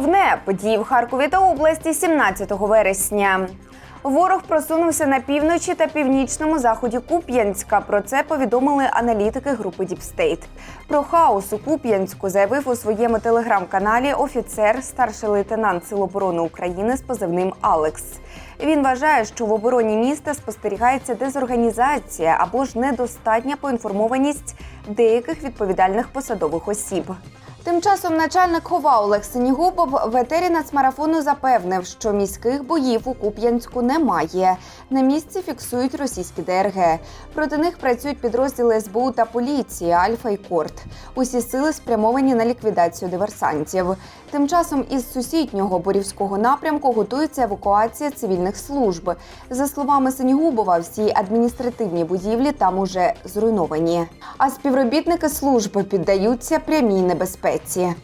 головне події в Харкові та області 17 вересня. Ворог просунувся на півночі та північному заході Куп'янська. Про це повідомили аналітики групи Діпстейт. Про хаос у Куп'янську заявив у своєму телеграм-каналі офіцер, старший лейтенант Сил оборони України з позивним Алекс. Він вважає, що в обороні міста спостерігається дезорганізація або ж недостатня поінформованість деяких відповідальних посадових осіб. Тим часом начальник хова Олег Синігубов в нацмарафону запевнив, що міських боїв у Куп'янську немає. На місці фіксують російські ДРГ. Проти них працюють підрозділи СБУ та поліції Альфа і Корт. Усі сили спрямовані на ліквідацію диверсантів. Тим часом із сусіднього борівського напрямку готується евакуація цивільних служб. За словами Синігубова, всі адміністративні будівлі там уже зруйновані. А співробітники служби піддаються прямій небезпеці. Швеції.